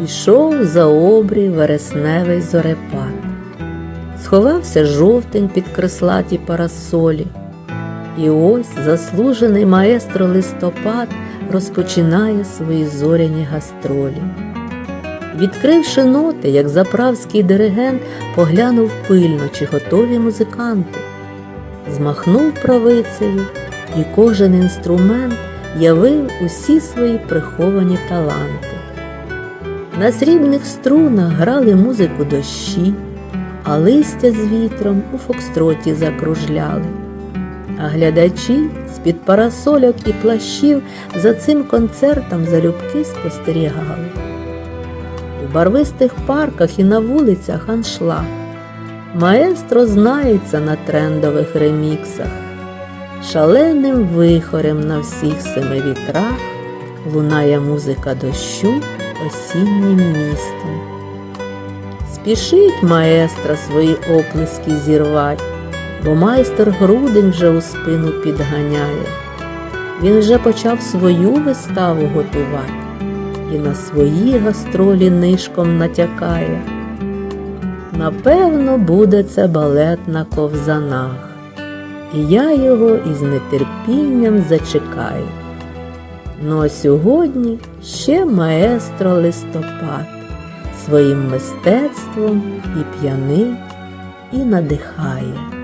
Пішов за обрій вересневий зорепад. Сховався жовтень під креслаті парасолі. І ось заслужений маестро листопад розпочинає свої зоряні гастролі. Відкривши ноти, як заправський диригент, поглянув пильно, чи готові музиканти. Змахнув правицею, і кожен інструмент явив усі свої приховані таланти. На срібних струнах грали музику дощі, а листя з вітром у фокстроті закружляли. А глядачі з-під парасольок і плащів за цим концертом залюбки спостерігали. У барвистих парках і на вулицях аншлаг. Маестро знається на трендових реміксах. Шаленим вихорем на всіх семи вітрах лунає музика дощу осіннім містом. Спішить маестро свої оплески зірвать, бо майстер грудень вже у спину підганяє. Він вже почав свою виставу готувати і на свої гастролі нишком натякає. Напевно, буде це балет на ковзанах, і я його із нетерпінням зачекаю. Ну а сьогодні ще маестро листопад своїм мистецтвом і п'яний, і надихає.